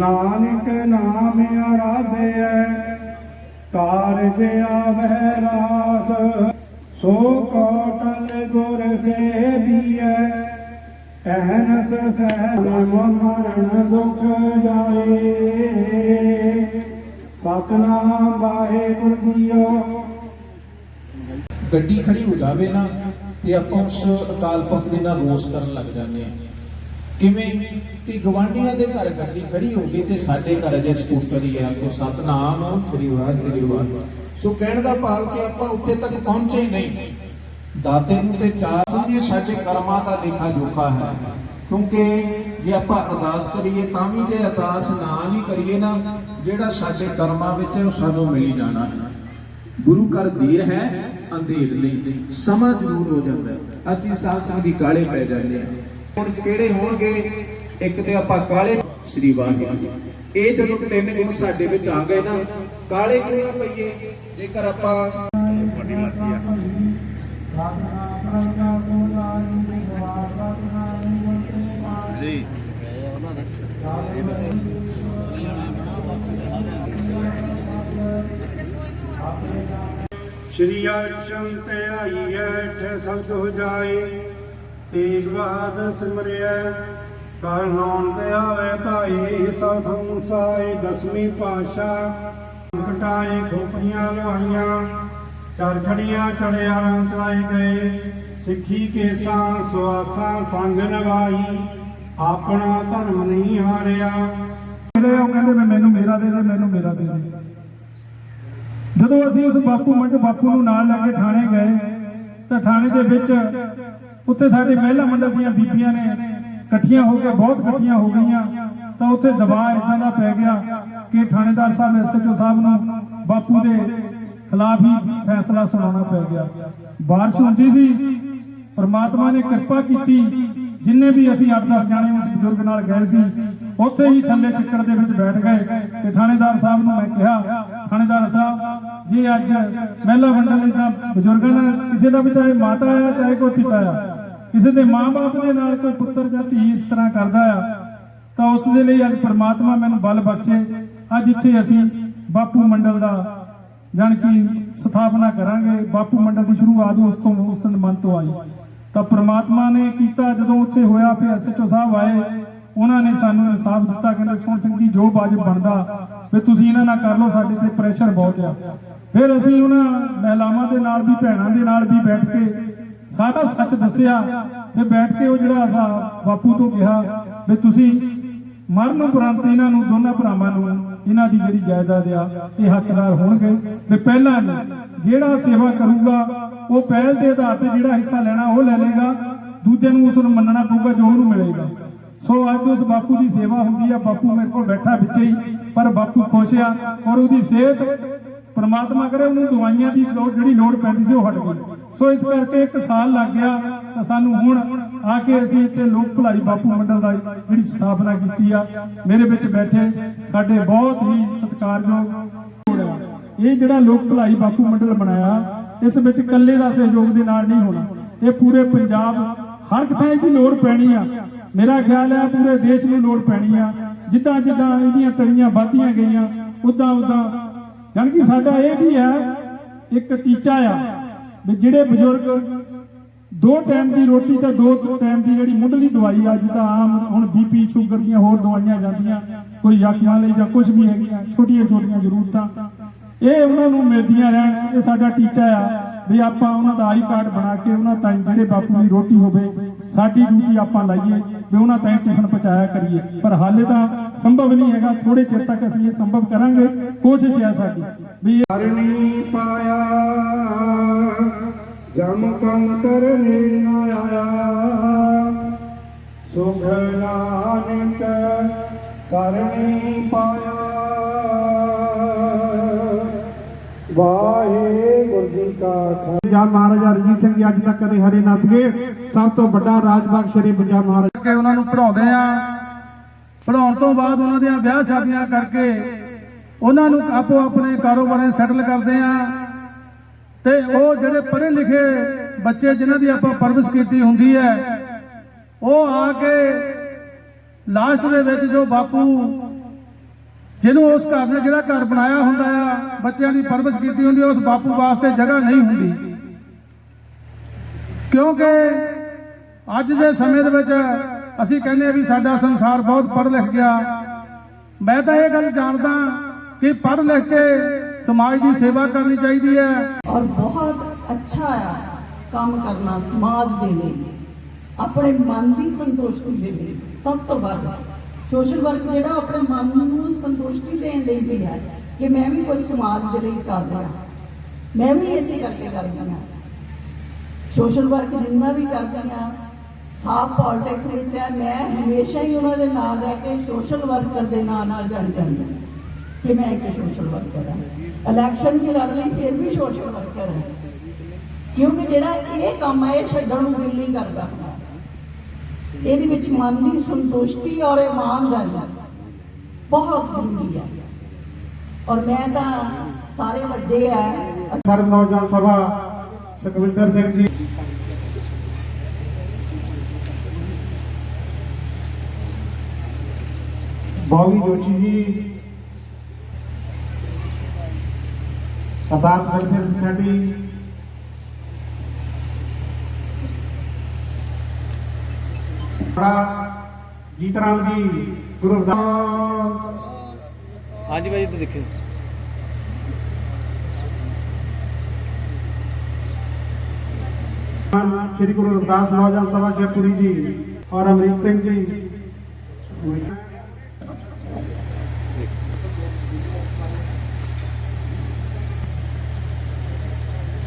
ਨਾਨਕ ਨਾਮ ਆਰਾਧਿਐ ਕਾਰਜ ਆਵੈ ਰਾਸ। ਸੋ ਕੋਟਲ ਗੁਰ ਸੇਵੀਐ ਅਹਨਸ ਸਹਿ ਮਰਨ ਦੁਖ ਜਾਏ। ਸਤਨਾਮ ਵਾਹਿਗੁਰੂ ਜੀਓ। ਗੱਡੀ ਖੜੀ ਹੋ ਜਾਵੇ ਨਾ, ਤੇ ਆਪਾਂ ਉਸ ਅਕਾਲ ਪੁਰਖ ਦੇ ਨਾਲ ਰੋਸ ਕਰਨ ਲੱਗ ਜਾਂਦੇ ਆ। ਕਿਵੇਂ? ਕਿ ਗਵਾਂਢੀਆਂ ਦੇ ਘਰ ਗੱਡੀ ਖੜੀ ਹੋ ਗਈ ਤੇ ਸਾਡੇ ਘਰ ਅਜੇ ਸਕੂਟਰ ਹੀ ਆ। ਤੋਂ ਸਤਨਾਮ ਸ੍ਰੀ ਵਾਹਿਗੁਰੂ ਵਾਹਿਗੁਰੂ ਸੋ ਕਹਿਣ ਦਾ ਭਾਵ ਕਿ ਆਪਾਂ ਉੱਥੇ ਤੱਕ ਪਹੁੰਚੇ ਹੀ ਨਹੀਂ। ਦਾਤੇ ਨੂੰ ਤੇ ਚਾਹ ਸਮਝੀਏ ਸਾਡੇ ਕਰਮਾਂ ਦਾ ਲੇਖਾ ਜੋਖਾ ਹੈ। ਕਿਉਂਕਿ ਜੇ ਆਪਾਂ ਅਰਦਾਸ ਕਰੀਏ ਤਾਂ ਵੀ, ਜੇ ਅਰਦਾਸ ਨਾ ਵੀ ਕਰੀਏ ਨਾ, ਜਿਹੜਾ ਸਾਡੇ ਕਰਮਾਂ ਵਿੱਚ ਉਹ ਸਾਨੂੰ ਮਿਲ ਜਾਣਾ ਹੈ। ਗੁਰੂ ਘਰ ਦੇਰ ਹੈ, ਅੰਧੇਰ ਨਹੀਂ। ਸਮਾਂ ਦੂਰ ਹੋ ਜਾਂਦਾ ਅਸੀਂ ਸਾਧ ਦੀ ਕਾਲੇ ਪੈ ਜਾਂਦੇ ਹਾਂ। ਹੁਣ ਕਿਹੜੇ ਹੋਣਗੇ? ਇੱਕ ਤੇ ਆਪਾਂ ਕਾਲੇ ਸ੍ਰੀ ਵਾਹਿਗੁਰੂ ਇਹ ਜਦੋਂ ਤਿੰਨ ਗੁਣ ਸਾਡੇ ਵਿੱਚ ਆ ਗਏ ਨਾ ਕਾਲੇ ਕਿਉਂ ਨਾ ਪਈਏ। ਜੇਕਰ ਆਪਾਂ ਜੀ। ਸ਼੍ਰੀ ਅਰਸ਼ਮ ਤੇ ਠ ਸੰਤ ਹੋ ਜਾਏ। ਤੇਗ ਬਾਦ ਸਿਮਰਿਐ ਕਰ ਨਾਮ ਤੇ ਆਵੇ ਭਾਈ ਸਭ ਸੰਸਾਏ ਦਸਵੀਂ ਪਾਸ਼ਾ ਘਟਾਏ ਖੋਪੀਆਂ ਲੋਹਾਈਆਂ, ਚਾਰ ਖੜੀਆਂ ਚੜਿਆਰਾਂ ਗਏ। ਸਿੱਖੀ ਕੇਸਾਂ, ਸੁਆਸਾਂ ਸੰਗ ਨਵਾਈ ਆਪਣਾ ਧਰਮ ਨਹੀਂ ਹਾਰਿਆ। ਮਿਲੇ ਉਹ ਕਹਿੰਦੇ ਮੈਨੂੰ ਮੇਰਾ ਦੇ ਦੇ, ਮੈਨੂੰ ਮੇਰਾ ਦੇ ਦੇ। ਜਦੋਂ ਅਸੀਂ ਉਸ ਬਾਪੂ ਮੰਡ ਬਾਪੂ ਨੂੰ ਨਾਲ ਲੈ ਕੇ ਥਾਣੇ ਗਏ, ਤਾਂ ਥਾਣੇ ਦੇ ਵਿੱਚ ਉੱਥੇ ਸਾਡੇ ਮਹਿਲਾ ਮੰਡਲ ਦੀਆਂ ਬੀਬੀਆਂ ਨੇ ਇਕੱਠੀਆਂ ਹੋ ਕੇ, ਬਹੁਤ ਇਕੱਠੀਆਂ ਹੋ ਗਈਆਂ। ਤਾਂ ਉੱਥੇ ਦਬਾਅ ਇਦਾਂ ਦਾ ਪੈ ਗਿਆ ਕਿ ਥਾਣੇਦਾਰ ਸਾਹਿਬ ਐਸਐਚਓ ਸਾਹਿਬ ਨੂੰ ਬਾਪੂ ਦੇ ਖਿਲਾਫ ਹੀ ਫੈਸਲਾ ਸੁਣਾਉਣਾ ਪੈ ਗਿਆ। ਬਾਰਿਸ਼ ਹੁੰਦੀ ਸੀ, ਪਰਮਾਤਮਾ ਨੇ ਕਿਰਪਾ ਕੀਤੀ। ਜਿੰਨੇ ਵੀ ਅਸੀਂ 8-10 ਜਾਣੇ ਉਸ ਬਜ਼ੁਰਗ ਨਾਲ ਗਏ ਸੀ, ਉੱਥੇ ਹੀ ਥੱਲੇ ਚਿੱਕੜ ਦੇ ਵਿੱਚ ਬੈਠ ਗਏ ਤੇ ਥਾਣੇਦਾਰ ਸਾਹਿਬ ਨੂੰ ਮੈਂ ਕਿਹਾ, ਥਾਣੇਦਾਰ ਸਾਹਿਬ, ਜੀ ਅੱਜ ਮਹਿਲਾ ਮੰਡਲ ਇਦਾਂ ਬਜ਼ੁਰਗਾਂ ਦਾ ਕਿਸੇ ਦਾ ਵੀ ਚਾਹੇ ਮਾਤਾ ਆ, ਚਾਹੇ ਕੋਈ ਪਿਤਾ ਆ ਕਿਸੇ ਦੇ ਮਾਂ-ਬਾਪ ਦੇ ਨਾਲ ਕੋਈ ਪੁੱਤਰ ਜਾਂ ਧੀ ਇਸ ਤਰ੍ਹਾਂ ਕਰਦਾ ਆ, ਤਾਂ ਉਸ ਦੇ ਲਈ ਅੱਜ ਪ੍ਰਮਾਤਮਾ ਮੈਨੂੰ ਬਲ ਬਖਸ਼ੇ। ਅੱਜ ਇੱਥੇ ਅਸੀਂ ਬਾਪੂ ਮੰਡਲ ਦਾ ਜਾਣੀ ਕਿ ਸਥਾਪਨਾ ਕਰਾਂਗੇ। ਬਾਪੂ ਮੰਡਲ ਦੀ ਸ਼ੁਰੂਆਤ ਉਸ ਤੋਂ, ਉਸ ਦਿਨ ਮਨ ਤੋਂ ਆਈ। ਤਾਂ ਪ੍ਰਮਾਤਮਾ ਨੇ ਕੀਤਾ, ਜਦੋਂ ਉੱਥੇ ਹੋਇਆ, ਫਿਰ ਐਸਐਚਓ ਸਾਹਿਬ ਆਏ। ਉਹਨਾਂ ਨੇ ਸਾਨੂੰ ਇਨਸਾਫ ਦਿੱਤਾ, ਕਹਿੰਦੇ ਸੋਹਣ ਸਿੰਘ ਜੀ, ਜੋ ਬਾਜ਼ ਬਣਦਾ, ਵੀ ਤੁਸੀਂ ਇਹਨਾਂ ਨਾਲ ਕਰ ਲਓ, ਸਾਡੇ ਤੇ ਪ੍ਰੈਸ਼ਰ ਬਹੁਤ ਆ। ਫਿਰ ਅਸੀਂ ਉਹਨਾਂ ਮਹਿਲਾਵਾਂ ਦੇ ਨਾਲ ਵੀ, ਭੈਣਾਂ ਦੇ ਨਾਲ ਵੀ ਬੈਠ ਕੇ ਸਾਰਾ ਸੱਚ ਦੱਸਿਆ ਤੇ ਬੈਠ ਕੇ ਉਹ ਜਿਹੜਾ ਅਸਾ ਬਾਪੂ ਤੋਂ ਕਿਹਾ ਵੀ ਤੁਸੀਂ ਮਰਨ ਉਪਰੰਤ ਇਹਨਾਂ ਨੂੰ, ਦੋਨਾਂ ਭਰਾਵਾਂ ਨੂੰ ਇਹਨਾਂ ਦੀ ਜਿਹੜੀ ਜਾਇਦਾਦ ਆ, ਇਹ ਹੱਕਦਾਰ ਹੋਣਗੇ। ਵੀ ਪਹਿਲਾਂ ਜਿਹੜਾ ਸੇਵਾ ਕਰੂਗਾ, ਉਹ ਪਹਿਲ ਦੇ ਆਧਾਰ ਤੇ ਜਿਹੜਾ ਹਿੱਸਾ ਲੈਣਾ, ਉਹ ਲੈ ਲੇਗਾ ਦੂਜੇ ਨੂੰ ਉਸ ਨੂੰ ਮੰਨਣਾ ਪਊਗਾ, ਜੋ ਉਹਨੂੰ ਮਿਲੇਗਾ। ਸੋ ਅੱਜ ਉਸ ਬਾਪੂ ਦੀ ਸੇਵਾ ਹੁੰਦੀ ਆ, ਬਾਪੂ ਮੇਰੇ ਕੋਲ ਬੈਠਾ ਵਿੱਚ ਹੀ, ਪਰ ਬਾਪੂ ਖੁਸ਼ ਆ ਔਰ ਉਹਦੀ ਸਿਹਤ ਪ੍ਰਮਾਤਮਾ ਕਰੇ, ਉਹਨੂੰ ਦਵਾਈਆਂ ਦੀ ਜਿਹੜੀ ਲੋੜ ਪੈਂਦੀ ਸੀ, ਉਹ ਹਟ ਗਈ। ਸੋ ਇਸ ਕਰਕੇ ਇੱਕ ਸਾਲ ਲੱਗ ਗਿਆ ਤਾਂ ਸਾਨੂੰ ਹੁਣ ਆ ਕੇ ਅਸੀਂ ਇੱਥੇ ਲੋਕ ਭਲਾਈ ਬਾਪੂ ਮੰਡਲ ਦਾ ਜਿਹੜੀ ਸਥਾਪਨਾ ਕੀਤੀ ਆ, ਮੇਰੇ ਵਿੱਚ ਬੈਠੇ ਸਾਡੇ ਬਹੁਤ ਹੀ ਸਤਿਕਾਰਯੋਗ ਹੋਇਆ ਇਹ ਜਿਹੜਾ ਲੋਕ ਭਲਾਈ ਬਾਪੂ ਮੰਡਲ ਬਣਾਇਆ, ਇਸ ਵਿੱਚ ਇਕੱਲੇ ਦਾ ਸਹਿਯੋਗ ਦੇ ਨਾਲ ਨਹੀਂ ਹੋਣਾ। ਇਹ ਪੂਰੇ ਪੰਜਾਬ, ਹਰ ਕਿਤੇ ਇਹਦੀ ਲੋੜ ਪੈਣੀ ਆ। ਮੇਰਾ ਖਿਆਲ ਹੈ ਪੂਰੇ ਦੇਸ਼ ਨੂੰ ਲੋੜ ਪੈਣੀ ਆ। ਜਿੱਦਾਂ ਜਿੱਦਾਂ ਇਹਦੀਆਂ ਤੜੀਆਂ ਵੱਧਦੀਆਂ ਗਈਆਂ, ਉਦਾਂ ਉਦਾਂ। ਜਾਣੀ ਕਿ ਸਾਡਾ ਇਹ ਵੀ ਹੈ, ਇੱਕ ਟੀਚਾ ਆ। ਵੀ ਜਿਹੜੇ ਬਜ਼ੁਰਗ ਦੋ ਟਾਈਮ ਦੀ ਰੋਟੀ ਤੇ ਦੋ ਟਾਈਮ ਦੀ ਜਿਹੜੀ ਮੁੱਢਲੀ ਦਵਾਈ ਆ ਜਿੱਦਾਂ ਆਮ ਹੁਣ ਬੀਪੀ ਸ਼ੂਗਰ ਦੀਆਂ ਹੋਰ ਦਵਾਈਆਂ ਜਾਂਦੀਆਂ, ਕੋਈ ਜ਼ਖਮਾਂ ਲਈ ਜਾਂ ਕੁਝ ਵੀ ਹੈਗੀਆਂ, ਛੋਟੀਆਂ ਛੋਟੀਆਂ ਜ਼ਰੂਰਤਾਂ। ਇਹ ਉਹਨਾਂ ਨੂੰ ਮਿਲਦੀਆਂ ਰਹਿਣ, ਇਹ ਸਾਡਾ ਟੀਚਾ ਆ ਵੀ ਆਪਾਂ ਉਹਨਾਂ ਦਾ ਆਈ ਕਾਰਡ ਬਣਾ ਕੇ ਉਹਨਾਂ ਤਾਈਂ ਜਿਹੜੇ ਬਾਪੂ ਦੀ ਰੋਟੀ ਹੋਵੇ, ਸਾਡੀ ਡਿਊਟੀ ਆਪਾਂ ਲਾਈਏ, ਵੀ ਉਹਨਾਂ ਤਾਈਂ ਟਿਫਨ ਪਹੁੰਚਾਇਆ ਕਰੀਏ। ਪਰ ਹਾਲੇ ਤਾਂ ਸੰਭਵ ਨਹੀਂ ਹੈਗਾ ਥੋੜੇ ਚਿਰ ਤੱਕ ਅਸੀਂ ਇਹ ਸੰਭਵ ਕਰਾਂਗੇ, ਕੋਸ਼ਿਸ਼ ਹੈ ਸਾਡੀ ਵੀ ਹਰਣੀ ਪਾਇਆ। ਜਮ ਕੰਕਰ ਨਾ ਆਇਆ। ਸੁਖ ਨਾਨਕ ਸਰਣੀ ਪਾਇਆ। ਵਾਹਿਗੁਰੂ ਜੀ ਕਾ ਖਾਲਸਾ। ਪੰਜਾਬ ਮਹਾਰਾਜਾ ਰਣਜੀਤ ਸਿੰਘ ਜੀ ਅੱਜ ਤੱਕ ਕਦੇ ਹਰੇ ਨੱਸ ਗਏ ਸਭ ਤੋਂ ਵੱਡਾ ਰਾਜ ਬਖਸ਼ ਸ਼੍ਰੀ ਪੰਜਾਬ ਮਹਾਰਾਜ। ਕੇ ਉਹਨਾਂ ਨੂੰ ਪੜਾਉਂਦੇ ਆ। ਪੜਾਉਣ ਤੋਂ ਬਾਅਦ ਉਹਨਾਂ ਦੀਆਂ ਵਿਆਹ ਸ਼ਾਦੀਆਂ ਕਰਕੇ ਉਹਨਾਂ ਨੂੰ ਆਪੋ ਆਪਣੇ ਕਾਰੋਬਾਰਾਂ ਸੈਟਲ ਕਰਦੇ ਆ। ਤੇ ਉਹ ਜਿਹੜੇ ਪੜ੍ਹੇ ਲਿਖੇ ਬੱਚੇ ਜਿਨ੍ਹਾਂ ਦੀ ਆਪਾਂ ਪਰਵਿਸ ਕੀਤੀ ਹੁੰਦੀ ਹੈ, ਉਹ ਆ ਕੇ ਲਾਸਟ ਦੇ ਵਿੱਚ ਜੋ ਬਾਪੂ ਜਿਹਨੂੰ ਉਸ ਘਰ ਨੇ ਜਿਹੜਾ ਘਰ ਬਣਾਇਆ ਹੁੰਦਾ ਆ, ਬੱਚਿਆਂ ਦੀ ਪਰਵਿਸ਼ ਕੀਤੀ ਹੁੰਦੀ, ਉਸ ਬਾਪੂ ਵਾਸਤੇ ਜਗ੍ਹਾ ਨਹੀਂ ਹੁੰਦੀ। ਕਿਉਂਕਿ ਅੱਜ ਦੇ ਸਮੇਂ ਦੇ ਵਿੱਚ ਅਸੀਂ ਕਹਿੰਦੇ ਵੀ ਸਾਡਾ ਸੰਸਾਰ ਬਹੁਤ ਪੜ੍ਹ ਲਿਖ ਗਿਆ। ਮੈਂ ਤਾਂ ਇਹ ਗੱਲ ਜਾਣਦਾ ਕਿ ਪੜ੍ਹ ਲਿਖ ਕੇ ਸਮਾਜ ਦੀ ਸੇਵਾ ਕਰਨੀ ਚਾਹੀਦੀ ਹੈ। ਔਰ ਬਹੁਤ ਅੱਛਾ ਆ। ਕੰਮ ਕਰਨਾ ਸਮਾਜ ਦੇ ਲਈ, ਆਪਣੇ ਮਨ ਦੀ ਸੰਤੁਸ਼ਟੀ ਦੇ ਲਈ ਸਭ ਤੋਂ ਵੱਧ। ਸੋਸ਼ਲ ਵਰਕ ਜਿਹੜਾ ਆਪਣੇ ਮਨ ਨੂੰ ਸੰਤੁਸ਼ਟੀ ਦੇਣ ਲਈ ਵੀ ਹੈ ਕਿ ਮੈਂ ਵੀ ਕੁਝ ਸਮਾਜ ਦੇ ਲਈ ਕਰ ਰਿਹਾ, ਮੈਂ ਵੀ ਇਸੇ ਕਰਕੇ ਕਰਦੀ ਹਾਂ। ਸੋਸ਼ਲ ਵਰਕ ਜਿੰਨਾ ਵੀ ਕਰਦੀ ਹਾਂ, ਸਾਫ਼ ਪੋਲਿਟਿਕਸ ਵਿੱਚ ਹੈ, ਮੈਂ ਹਮੇਸ਼ਾ ਹੀ ਉਹਨਾਂ ਦੇ ਨਾਲ ਰਹਿ ਕੇ ਸੋਸ਼ਲ ਵਰਕਰ ਦੇ ਨਾਂ ਨਾਲ ਜੁੜ ਜਾਂਦੀ ਹਾਂ ਕਿ ਮੈਂ ਇੱਕ ਸੋਸ਼ਲ ਵਰਕਰ ਹਾਂ। ਇਲੈਕਸ਼ਨ ਵੀ ਲੜ ਲਈ, ਫਿਰ ਵੀ ਸੋਸ਼ਲ ਵਰਕਰ ਹਾਂ। ਕਿਉਂਕਿ ਜਿਹੜਾ ਇਹ ਕੰਮ ਹੈ ਇਹ ਛੱਡਣ ਨੂੰ ਦਿਲ ਨਹੀਂ ਕਰਦਾ। ਇਹਦੇ ਵਿੱਚ ਮਨ ਦੀ ਸੰਤੁਸ਼ਟੀ ਔਰ ਇਮਾਨਦਾਰੀ ਬਹੁਤ ਜ਼ਰੂਰੀ ਹੈ ਔਰ ਮੈਂ ਤਾਂ ਸਾਰੇ ਵੱਡੇ ਆ। ਸਰਬ ਨੌਜਵਾਨ ਸਭਾ, ਸੁਖਵਿੰਦਰ ਸਿੰਘ ਜੀ। ਬੌਗੀ ਜੋਸ਼ੀ ਜੀ। ਅਰਦਾਸ ਵੈਲਫੇਅਰ ਸੁਸਾਇਟੀ ਬੜਾ ਜੀਤ ਰਾਮ ਜੀ ਗੁਰੂ ਰਵਿਦਾਸ ਹਾਂਜੀ ਭਾਈ ਇੱਧਰ ਦੇਖਿਓ। ਸ਼੍ਰੀ ਗੁਰੂ ਰਵਿਦਾਸ ਨੌਜਵਾਨ ਸਭਾ ਸ਼ੇਖਪੁਰੀ ਜੀ ਔਰ ਅਮਰੀਕ ਸਿੰਘ ਜੀ।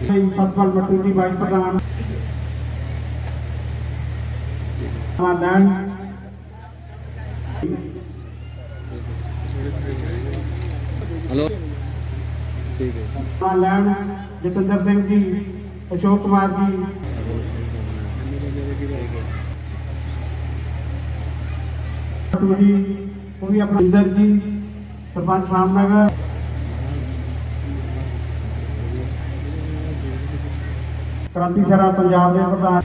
ਜੀ ਸਤਪਾਲ ਮੱਟੂ ਜੀ ਵਾਈਸ ਲੈਂਡ ਹਲੋ ਠੀਕ ਹੈ ਲੈਂਡ ਜਤਿੰਦਰ ਸਿੰਘ ਜੀ ਅਸ਼ੋਕ ਕੁਮਾਰ ਜੀ। ਮੱਟੂ ਜੀ ਉਹ ਵੀ ਆਪਣਾ ਇੰਦਰ ਜੀ ਸਰਪੰਚ ਸਾਮਨਗਰ ਕ੍ਰਾਂਤੀ ਸਰਾ ਪੰਜਾਬ ਦੇ ਪ੍ਰਧਾਨ।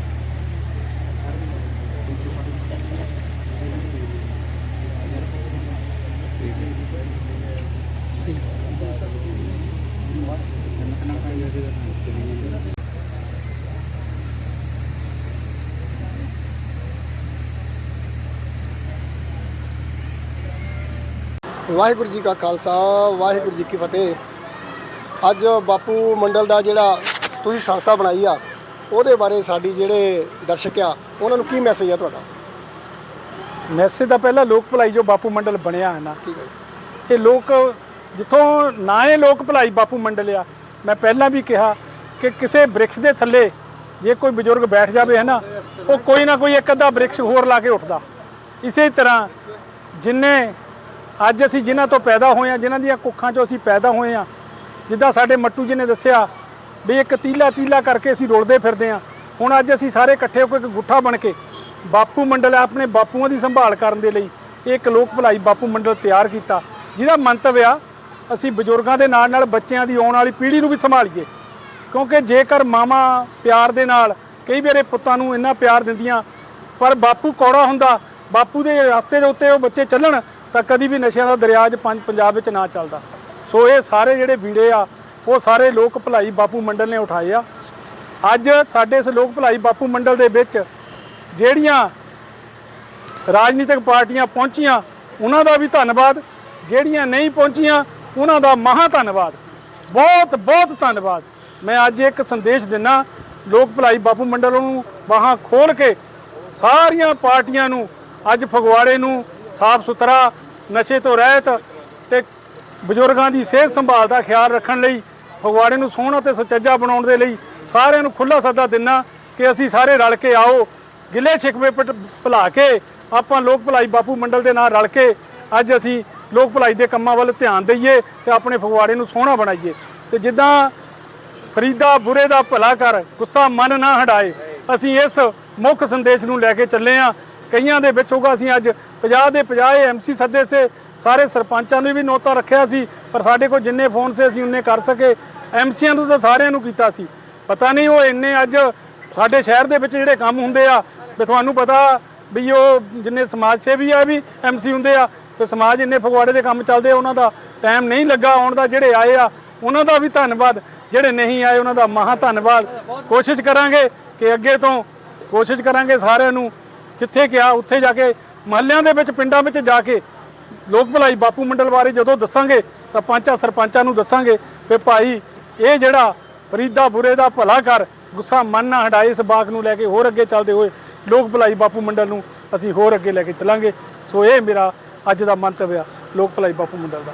ਵਾਹਿਗੁਰੂ ਜੀ ਕਾ ਖਾਲਸਾ ਵਾਹਿਗੁਰੂ ਜੀ ਕੀ ਫਤਿਹ। ਅੱਜ ਬਾਪੂ ਮੰਡਲ ਦਾ ਜਿਹੜਾ ਤੁਸੀਂ ਸੰਸਥਾ ਬਣਾਈ ਆ ਉਹਦੇ ਬਾਰੇ ਸਾਡੀ ਜਿਹੜੇ ਦਰਸ਼ਕ ਆ ਉਹਨਾਂ ਨੂੰ ਕੀ ਮੈਸੇਜ ਆ ਤੁਹਾਡਾ? ਮੈਸੇਜ ਦਾ ਪਹਿਲਾ ਲੋਕ ਭਲਾਈ ਜੋ ਬਾਪੂ ਮੰਡਲ ਬਣਿਆ ਹੈ ਨਾ। ਠੀਕ ਹੈ ਜੀ। ਇਹ ਲੋਕ ਜਿੱਥੋਂ ਨਾ ਇਹ ਲੋਕ ਭਲਾਈ ਬਾਪੂ ਮੰਡਲ ਆ ਮੈਂ ਪਹਿਲਾਂ ਵੀ ਕਿਹਾ ਕਿ ਕਿਸੇ ਬ੍ਰਿਕਸ਼ ਦੇ ਥੱਲੇ ਜੇ ਕੋਈ ਬਜ਼ੁਰਗ ਬੈਠ ਜਾਵੇ ਹੈ ਨਾ ਉਹ ਕੋਈ ਨਾ ਕੋਈ ਇੱਕ ਅੱਧਾ ਬ੍ਰਿਕਸ਼ ਹੋਰ ਲਾ ਕੇ ਉੱਠਦਾ। ਇਸੇ ਤਰ੍ਹਾਂ ਜਿੰਨੇ ਅੱਜ ਅਸੀਂ ਜਿਨ੍ਹਾਂ ਤੋਂ ਪੈਦਾ ਹੋਏ ਆ ਜਿਨ੍ਹਾਂ ਦੀਆਂ ਕੁੱਖਾਂ 'ਚੋਂ ਅਸੀਂ ਪੈਦਾ ਹੋਏ ਆ ਜਿੱਦਾਂ ਸਾਡੇ ਮੱਟੂ ਜੀ ਨੇ ਦੱਸਿਆ ਵੀ ਇੱਕ ਤੀਲਾ ਤੀਲਾ ਕਰਕੇ ਅਸੀਂ ਰੁਲਦੇ ਫਿਰਦੇ ਆ ਹੁਣ ਅੱਜ ਅਸੀਂ ਸਾਰੇ ਇਕੱਠੇ ਹੋ ਕੇ ਇੱਕ ਗੁੱਠਾ ਬਣ ਕੇ ਬਾਪੂ ਮੰਡਲ ਆਪਣੇ ਬਾਪੂਆਂ ਦੀ ਸੰਭਾਲ ਕਰਨ ਦੇ ਲਈ ਇਹ ਇੱਕ ਲੋਕ ਭਲਾਈ ਬਾਪੂ ਮੰਡਲ ਤਿਆਰ ਕੀਤਾ, ਜਿਹਦਾ ਮੰਤਵ ਆ, ਅਸੀਂ ਬਜ਼ੁਰਗਾਂ ਦੇ ਨਾਲ ਨਾਲ ਬੱਚਿਆਂ ਦੀ ਆਉਣ ਵਾਲੀ ਪੀੜ੍ਹੀ ਨੂੰ ਵੀ ਸੰਭਾਲੀਏ। ਕਿਉਂਕਿ ਜੇਕਰ ਮਾਮਾ ਪਿਆਰ ਦੇ ਨਾਲ ਕਈ ਵਾਰੇ ਪੁੱਤਾਂ ਨੂੰ ਇੰਨਾ ਪਿਆਰ ਦਿੰਦੀਆਂ, ਪਰ ਬਾਪੂ ਕੌੜਾ ਹੁੰਦਾ, ਬਾਪੂ ਦੇ ਰਸਤੇ ਦੇ ਉੱਤੇ ਉਹ ਬੱਚੇ ਚੱਲਣ ਤਾਂ ਕਦੀ ਵੀ ਨਸ਼ਿਆਂ ਦਾ ਦਰਿਆ 'ਚ ਪੰਜ ਪੰਜਾਬ ਵਿੱਚ ਨਾ ਚੱਲਦਾ। ਸੋ ਇਹ ਸਾਰੇ ਜਿਹੜੇ ਵੀੜੇ ਆ, ਉਹ ਸਾਰੇ ਲੋਕ ਭਲਾਈ ਬਾਪੂ ਮੰਡਲ ਨੇ ਉਠਾਏ ਆ। ਅੱਜ ਸਾਡੇ ਇਸ ਲੋਕ ਭਲਾਈ ਬਾਪੂ ਮੰਡਲ ਦੇ ਵਿੱਚ ਜਿਹੜੀਆਂ ਰਾਜਨੀਤਿਕ ਪਾਰਟੀਆਂ ਪਹੁੰਚੀਆਂ, ਉਹਨਾਂ ਦਾ ਵੀ ਧੰਨਵਾਦ। ਜਿਹੜੀਆਂ ਨਹੀਂ ਪਹੁੰਚੀਆਂ, ਉਹਨਾਂ ਦਾ ਮਹਾ ਧੰਨਵਾਦ। ਬਹੁਤ ਬਹੁਤ ਧੰਨਵਾਦ। ਮੈਂ ਅੱਜ ਇੱਕ ਸੰਦੇਸ਼ ਦਿੰਨਾ, ਲੋਕ ਭਲਾਈ ਬਾਪੂ ਮੰਡਲ ਨੂੰ ਬਾਹਾਂ ਖੋਲ ਕੇ ਸਾਰੀਆਂ ਪਾਰਟੀਆਂ ਨੂੰ, ਅੱਜ ਫਗਵਾੜੇ ਨੂੰ ਸਾਫ਼ ਸੁਥਰਾ ਨਸ਼ੇ ਤੋਂ ਰਹਿਤ ਤੇ ਬਜ਼ੁਰਗਾਂ ਦੀ ਸਿਹਤ ਸੰਭਾਲ ਦਾ ਖਿਆਲ ਰੱਖਣ ਲਈ, ਫਗਵਾੜੇ ਨੂੰ ਸੋਹਣਾ ਤੇ ਸੁਚੱਜਾ ਬਣਾਉਣ ਦੇ ਲਈ ਸਾਰਿਆਂ ਨੂੰ ਖੁੱਲਾ ਸੱਦਾ ਦਿੰਨਾ ਕਿ ਅਸੀਂ ਸਾਰੇ ਰਲ ਕੇ ਆਓ। ਗਿੱਲੇ ਛਿਕਵੇ ਪਟ- ਭੁਲਾ ਕੇ ਆਪਾਂ ਲੋਕ ਭਲਾਈ ਬਾਪੂ ਮੰਡਲ ਦੇ ਨਾਲ ਰਲ ਕੇ ਅੱਜ ਅਸੀਂ ਲੋਕ ਭਲਾਈ ਦੇ ਕੰਮਾਂ ਵੱਲ ਧਿਆਨ ਦਈਏ ਤੇ ਆਪਣੇ ਫਗਵਾੜੇ ਨੂੰ ਸੋਹਣਾ ਬਣਾਈਏ। ਤੇ ਜਿੱਦਾਂ ਫਰੀਦਾ ਬੁਰੇ ਦਾ ਭਲਾ ਕਰ, ਗੁੱਸਾ ਮਨ ਨਾ ਹਟਾਏ ਅਸੀਂ ਇਸ ਮੁੱਖ ਸੰਦੇਸ਼ ਨੂੰ ਲੈ ਕੇ ਚੱਲੇ ਆ। ਕਈਆਂ ਦੇ ਵਿੱਚ ਹੋਗਾ ਅਸੀਂ ਅੱਜ 50 ਦੇ 50 ਐਮਸੀ ਸੱਦੇ ਸੇ। ਸਾਰੇ ਸਰਪੰਚਾਂ ਨੇ ਵੀ ਨੋਤਾ ਰੱਖਿਆ ਸੀ ਪਰ ਸਾਡੇ ਕੋਲ ਜਿੰਨੇ ਫੋਨ ਸੇ ਅਸੀਂ ਉਹਨੇ ਕਰ ਸਕੇ। ਐਮਸੀਆਂ ਨੂੰ ਤਾਂ ਸਾਰਿਆਂ ਨੂੰ ਕੀਤਾ ਸੀ। ਪਤਾ ਨਹੀਂ ਉਹ ਇੰਨੇ ਅੱਜ ਸਾਡੇ ਸ਼ਹਿਰ ਦੇ ਵਿੱਚ ਜਿਹੜੇ ਕੰਮ ਹੁੰਦੇ ਆ ਵੀ ਤੁਹਾਨੂੰ ਪਤਾ ਵੀ ਉਹ ਜਿੰਨੇ ਸਮਾਜ ਸੇਵੀ ਆ ਵੀ ਐਮਸੀ ਹੁੰਦੇ ਆ ਤੇ ਸਮਾਜ ਇੰਨੇ ਫਗਵਾੜੇ ਦੇ ਕੰਮ ਚੱਲਦੇ ਆ, ਉਹਨਾਂ ਦਾ ਟਾਈਮ ਨਹੀਂ ਲੱਗਾ ਆਉਣ ਦਾ। ਜਿਹੜੇ ਆਏ ਆ ਉਹਨਾਂ ਦਾ ਵੀ ਧੰਨਵਾਦ। ਜਿਹੜੇ ਨਹੀਂ ਆਏ ਉਹਨਾਂ ਦਾ ਮਹਾ ਧੰਨਵਾਦ। ਕੋਸ਼ਿਸ਼ ਕਰਾਂਗੇ ਕਿ ਅੱਗੇ ਤੋਂ ਕੋਸ਼ਿਸ਼ ਕਰਾਂਗੇ ਸਾਰਿਆਂ ਨੂੰ ਜਿੱਥੇ ਗਿਆ ਉੱਥੇ ਜਾ ਕੇ ਮਹੱਲਿਆਂ ਦੇ ਵਿੱਚ, ਪਿੰਡਾਂ ਵਿੱਚ ਜਾ ਕੇ ਲੋਕ ਭਲਾਈ ਬਾਪੂ ਮੰਡਲ ਬਾਰੇ ਜਦੋਂ ਦੱਸਾਂਗੇ, ਤਾਂ ਪੰਚਾਂ ਸਰਪੰਚਾਂ ਨੂੰ ਦੱਸਾਂਗੇ ਕਿ ਭਾਈ, ਇਹ ਜਿਹੜਾ ਫਰੀਦਾ ਬੁਰੇ ਦਾ ਭਲਾ ਕਰ, ਗੁੱਸਾ ਮਨ ਨਾ ਹਟਾਏ ਇਸ ਬਾਗ ਨੂੰ ਲੈ ਕੇ ਹੋਰ ਅੱਗੇ ਚੱਲਦੇ ਹੋਏ ਲੋਕ ਭਲਾਈ ਬਾਪੂ ਮੰਡਲ ਨੂੰ ਅਸੀਂ ਹੋਰ ਅੱਗੇ ਲੈ ਕੇ ਚੱਲਾਂਗੇ। ਸੋ ਇਹ ਮੇਰਾ ਅੱਜ ਦਾ ਮੰਤਵ ਆ, ਲੋਕ ਭਲਾਈ ਬਾਪੂ ਮੰਡਲ ਦਾ।